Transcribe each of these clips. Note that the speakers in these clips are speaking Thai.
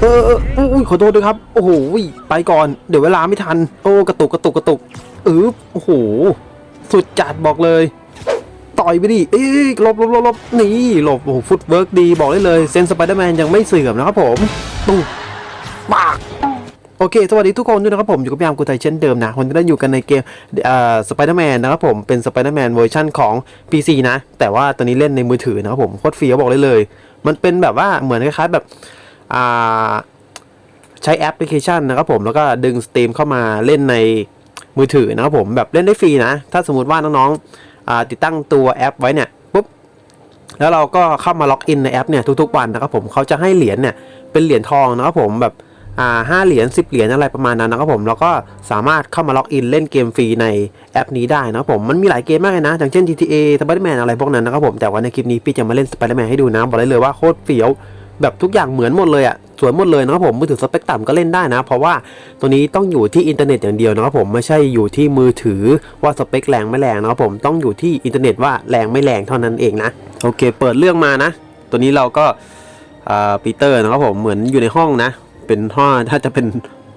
เออเอออุ้ยขอโทษด้วยครับ โอ้โหไปก่อน เดี๋ยวเวลาไม่ทัน โอ้กระตุกกระตุกกระตุกเออโอ้โห สุดจัดบอกเลย ต่อยไปดิ เอ้ยหลบหลบหลบหลบนี่หลบโอ้โหฟุตเวิร์กดีบอกได้เลยเซนสไปเดอร์แมนยังไม่เสื่อมนะครับผมตู้ปากโอเค สวัสดีทุกคนด้วยนะครับผม อยู่กับพี่อาร์มกุไทยเช่นเดิมนะวันนี้เราอยู่กันในเกมเอ่อสไปเดอร์แมนนะครับผม เป็นสไปเดอร์แมนเวอร์ชันของ PC นะ แต่ว่าตอนนี้เล่นในมือถือนะครับผม โคตรเฟี้ยวบอกเลยเลย มันเป็นแบบว่าเหมือนคล้ายๆแบบ ใช้แอปพลิเคชันนะครับผมแล้วก็ดึงสตรีมเข้ามาเล่นในมือถือนะครับผมแบบเล่นได้ฟรีนะ ถ้าสมมติว่าน้องๆติดตั้งตัวแอปไว้เนี่ยปุ๊บแล้วเราก็เข้ามาล็อกอินในแอปเนี่ยทุกๆวันนะครับผมเขาจะให้เหรียญเนี่ยเป็นเหรียญทองนะครับผมแบบห้าเหรียญสิบเหรียญอะไรประมาณนั้นนะครับผมแล้วก็สามารถเข้ามาล็อกอินเล่นเกมฟรีในแอปนี้ได้นะครับผมมันมีหลายเกมมากเลยนะ อย่างเช่น GTA Spider-Man อะไรพวกนั้นนะครับผมแต่ว่าในคลิปนี้พี่จะมาเล่น Spider-Man ให้ดูนะบอกได้เลยว่าโคตรเฟี้ยว แบบทุกอย่างเหมือนหมดเลยอะสวยหมดเลยนะครับผมมือถือสเปคต่ำก็เล่นได้นะ เพราะว่าตัวนี้ต้องอยู่ที่อินเทอร์เน็ตอย่างเดียวนะครับผมไม่ใช่อยู่ที่มือถือว่าสเปคแรงไม่แรงนะครับผมต้องอยู่ที่อินเทอร์เน็ตว่าแรงไม่แรงเท่านั้นเองนะโอเค เปิดเรื่องมานะ ตัวนี้เราก็อ่าปีเตอร์นะครับผมเหมือนอยู่ในห้องนะ เป็นห้องถ้าจะเป็น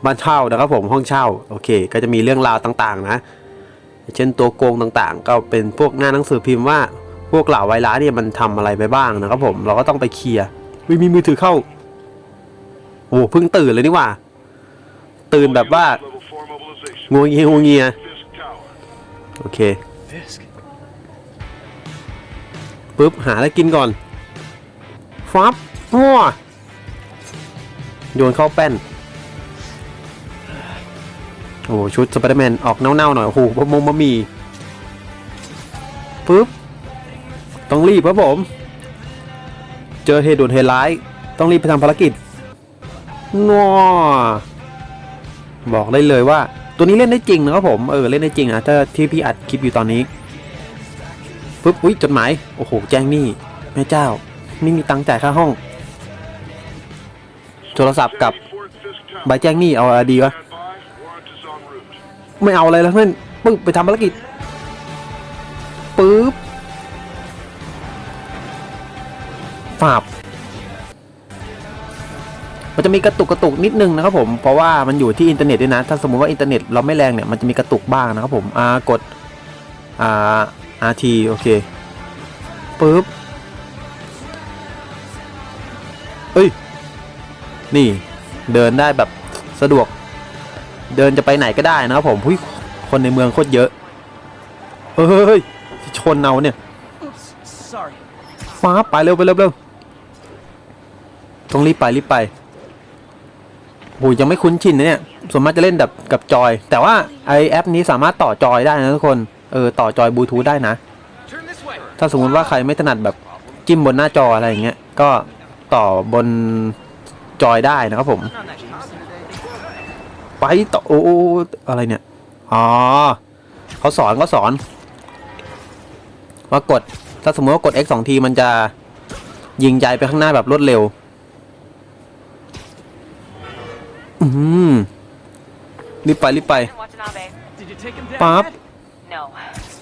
บ้านเช่านะครับผมห้องเช่าโอเค ก็จะมีเรื่องราวต่างๆ นะ เช่นตัวโกงต่างๆ ก็เป็นพวกงาหนังสือพิมพ์ว่าพวกเหล่าไวรัสเนี่ยมันทำอะไรไปบ้างนะครับผมเราก็ต้องไปเคลียร์ วิมีมือถือเข้า โอ้เพิ่งตื่นเลยนี่ว่า ตื่นแบบว่างัวเงียงัวเงียโอเคปุ๊บหาอะไรกินก่อนฟับหัวโยนเข้าแป้น โอ้ชุดสไปเดอร์แมนออกเน่าๆหน่อย โอ้โหบะมงบะมีปุ๊บ ต้องรีบครับผม เจอเหตุด่วนเหตุร้าย ต้องรีบไปทำภารกิจงอบอกได้เลยว่า ตัวนี้เล่นได้จริงนะครับผมเออเล่นได้จริงนะถ้าที่พี่อัดคลิปอยู่ตอนนี้ปุ๊บอุ้ยจดหมายโอ้โหแจ้งหนี้แม่เจ้า ไม่มีตังค์จ่ายค่าห้อง โทรศัพท์กับใบแจ้งหนี้เอาอะไรดีวะไม่เอาอะไรแล้วเพื่อนปึ๊บไปทำภารกิจปึ๊บ ฝาบ มันจะมีกระตุกกระตุกนิดนึงนะครับผมเพราะว่ามันอยู่ที่อินเทอร์เน็ตด้วยนะ ถ้าสมมติว่าอินเทอร์เน็ตเราไม่แรงเนี่ยมันจะมีกระตุกบ้างนะครับผมอ่ากดอ่า RT โอเคปึ๊บเอ้ย นี่เดินได้แบบสะดวก เดินจะไปไหนก็ได้นะครับผมหุ้ยคนในเมืองโคตรเยอะเฮ้ยชนเอาเนี่ย Oops, sorry. ฟ้าไปเร็วไปเร็วเร็ว ต้องรีบไปรีบไปโอ้ยยังไม่คุ้นชินนะเนี่ยส่วนมากจะเล่นแบบกับจอย แต่ว่าไอแอปนี้สามารถต่อจอยได้นะทุกคนเออต่อจอยบลูทูธได้นะ ถ้าสมมติว่าใครไม่ถนัดแบบจิ้มบนหน้าจออะไรอย่างเงี้ยก็ต่อบนจอยได้นะครับผม ไปต่อโอ้อ้อะไรเนี่ยอ๋อเขาสอนเขาสอน ว่ากดถ้าสมมติว่ากด X สองทีมันจะยิงใจไปข้างหน้าแบบรวดเร็ว อืมรีบไปรีบไป Watanabe. Did you take him down? Pop. yet? No,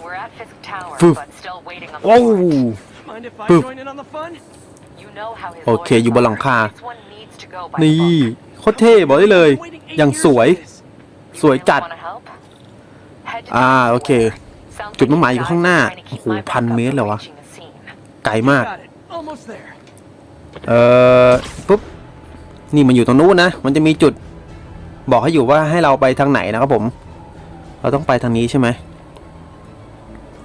we're at Fisk Tower, Phew. but still waiting on the โอ้ warrant. Mind if I Poof. join in on the fun? You know how his โอเค lawyers อยู่บนหลัง are. คา This one needs to go by นี่ the book. โคตรเท่บอกได้เลย Waiting eight อย่าง years สวย for this. You สวย really จัด wanna help? Head to อ่า Times โอเค Square. Sounds จุด like มุ่งหมาย these อยู่ guys ข้างหน้า are trying to โอ้ keep โห my พัน backup เมตร from เลยวะ reaching the scene. ไกลมาก Got it. Almost there. เอ่อ ปุ๊บ นี่มันอยู่ตรงนู้นนะ มันจะมีจุด บอกให้อยู่ว่าให้เราไปทางไหนนะครับผม เราต้องไปทางนี้ใช่ไหม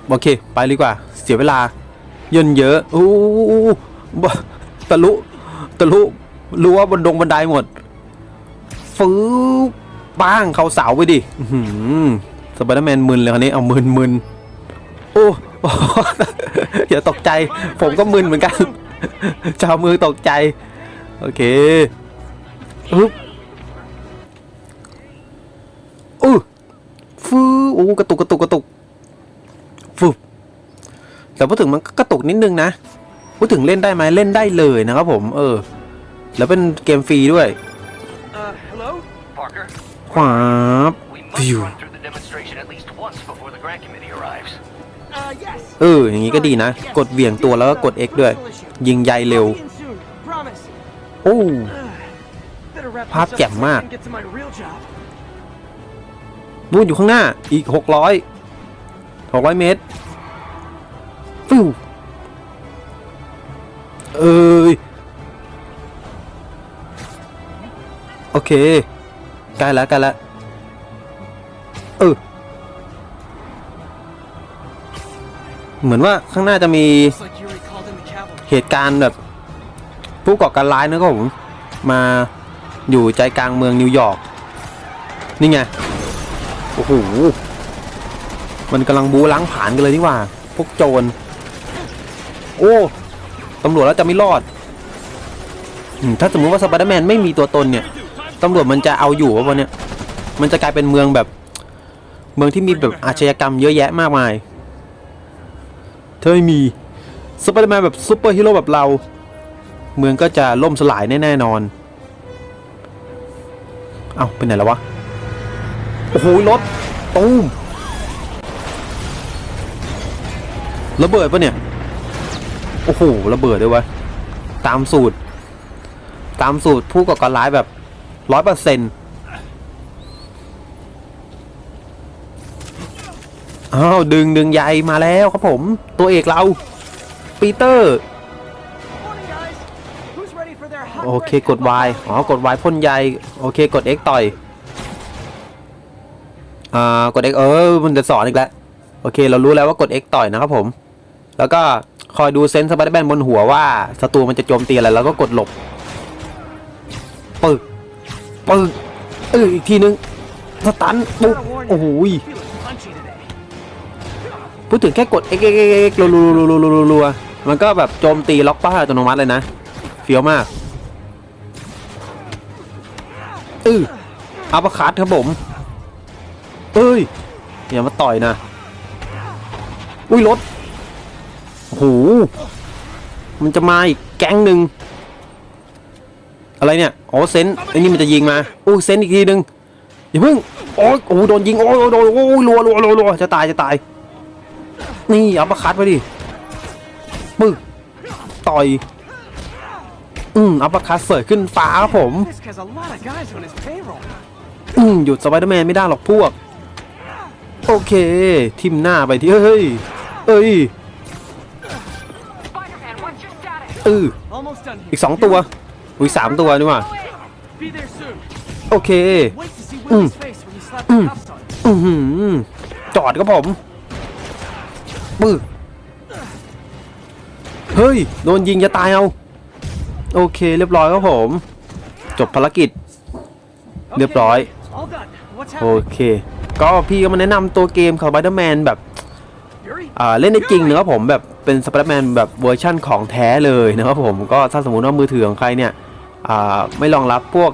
โอเค ไปดีกว่า เสียเวลาย่นเยอะโอ้ตะลุตะลุรู้ว่าบนดงบันไดหมดฟื้บ้างเขาเสาไปดิสไปเดอร์แมนมึนเลยคนนี้เอามึนมึนโอ้อย่าตกใจ ผมก็มึนเหมือนกัน ชาวมือตกใจ โอเคอึ๊บ อู้ฟูโอ้กระตุกกระตุกกระตุกฟูแต่พูดถึงมันก็กระตุกนิดนึงนะพูดถึงเล่นได้ไหมเล่นได้เลยนะครับผม เออ แล้วเป็นเกมฟรีด้วย Uh, hello? Parker, ขวาบ we must Phew. run through the demonstration at least once before the grant committee arrives. Uh, yes. เอออย่างนี้ก็ดีนะ กดเหวี่ยงตัวแล้วก็กด X ด้วย ยิงใยเร็ว I'll be in soon. Promise. โอ้ better wrap ภาพ this up แจ่ม so I มาก นู่นอยู่ข้างหน้าอีกหกร้อยหกร้อยเมตรฟิวเอ้ยโอเคใกล้แล้วใกล้แล้วเออเหมือนว่าข้างหน้าจะมีเหตุการณ์แบบ ผู้ก่อการร้ายนะครับผมมาอยู่ใจกลางเมืองนิวยอร์กนี่ไง โอ้โห มันกำลังบูล้างผลาญกันเลยนี่ว่า พวกโจร โอ้ตำรวจแล้วจะไม่รอด ถ้าสมมติว่าสไปเดอร์แมนไม่มีตัวตนเนี่ยตำรวจมันจะเอาอยู่วะวันเนี้ยมันจะกลายเป็นเมืองแบบ เมืองที่มีแบบอาชญากรรมเยอะแยะมากมาย เธอไม่มีสไปเดอร์แมนแบบซูเปอร์ฮีโร่แบบเรา เมืองก็จะล่มสลายแน่ๆนอน เอ้าไปไหนแล้ววะ โอ้โหรถตูมระเบิดปะเนี่ย โอ้โหระเบิดด้วยวะ ตามสูตร ตามสูตรผู้ก่อการร้ายแบบร้อยเปอร์เซ็นต์อ้าวดึงดึงใยมาแล้วครับผม ตัวเอกเรา ปีเตอร์ Morning, guys. Who's ready for their hot โอเค bread กด Y อ๋อกด Y พ่นใยโอเคกด X ต่อย อ่ากด X เออมันจะสอนอีกแล้วโอเค เรารู้แล้วว่ากด X ต่อยนะครับผม แล้วก็คอยดูเซนส์สไปเดอร์แมนบนหัวว่าศัตรูมันจะโจมตีอะไรแล้วก็กดหลบปึกปึกเอออีกทีนึงสตันปุ๊บโอ้โหพูดถึงแค่กด X X X X รัวรัวรัวรัวรัวรัวมันก็แบบโจมตีล็อกป้าอัตโนมัติเลยนะเฟี้ยวมาก อืออัปเปอร์คัตครับผม เอ้ยอย่ามาต่อยนะ อุ้ยรถโอ้โหมันจะมาอีกแก๊งหนึ่งอะไรเนี่ยอ๋อเซนต์ไอ้นี่มันจะยิงมาโอ้เซนต์อีกทีหนึ่งอย่าเพิ่งโอ้ยโอ้โหโดนยิงโอ้ยโดนโอ้ยรัวรัวรัวรัวจะตายจะตาย นี่อัปเปอร์คัตไปดิปึ๊กต่อยอืมอัปเปอร์คัตเสิร์ฟขึ้นฟ้าครับผม This guy's a lot of guys on his payroll. อืมหยุดสไปเดอร์แมนไม่ได้หรอกพวก โอเค ทิมหน้าไปที่เฮ้ยเฮ้ยเอออีกสองตัวอุ้ยสามตัวนี่ว่าโอเคอืมอืมอืมจอดครับผมปึ๊เฮ้ย โดนยิงจะตายเอา โอเค เรียบร้อยครับผม จบภารกิจ เรียบร้อย โอเค ก็พี่ก็มาแนะนำตัวเกมของ Spider-Man แบบเล่นได้จริงนะครับผมแบบเป็นสไปเดอร์แมนแบบเวอร์ชั่นของแท้เลยนะครับผมก็ถ้าสมมติว่ามือถือของใครเนี่ยไม่รองรับพวก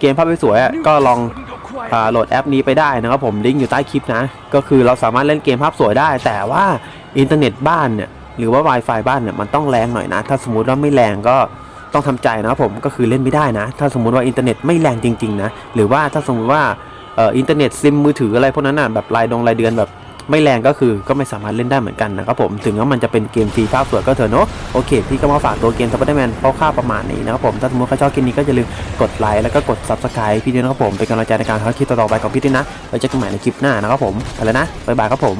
เกมภาพสวยก็ลองโหลดแอปนี้ไปได้นะครับผมลิงก์อยู่ใต้คลิปนะ ก็คือเราสามารถเล่นเกมภาพสวยได้ แต่ว่าอินเทอร์เน็ตบ้านเนี่ยหรือว่า Wi-Fi บ้านเนี่ยมันต้องแรงหน่อยนะ ถ้าสมมติว่าไม่แรงก็ต้องทำใจนะครับผมก็คือเล่นไม่ได้นะ ถ้าสมมติว่าอินเทอร์เน็ตไม่แรงจริงๆนะหรือว่าถ้าสมมติว่า อ่ออินเทอร์เน็ตซิมมือถืออะไรพวกนั้นน่ะแบบรายดงรายเดือนแบบไม่แรงก็คือก็ไม่สามารถเล่นได้เหมือนกันนะครับผมถึงว่ามันจะเป็นเกมฟรีภาพสวยก็เถอะเนาะโอเค พี่ก็มาฝากตัวเกมสไปเดอร์แมนเพร่าประมาณนี้นะครับผมถ้าสมมติใครชอบเกมนี้ก็อย่าลืมกดไลค์แล้วก็กดซับสไครป์พี่ด้วยนะครับผมเป็นกำลังใจในการทำคลิปต่อๆไปของพี่ด้วยนะไว้เจอกันใหม่ในคลิปหน้านะครับผมไปแล้วนะบ๊ายบายครับผม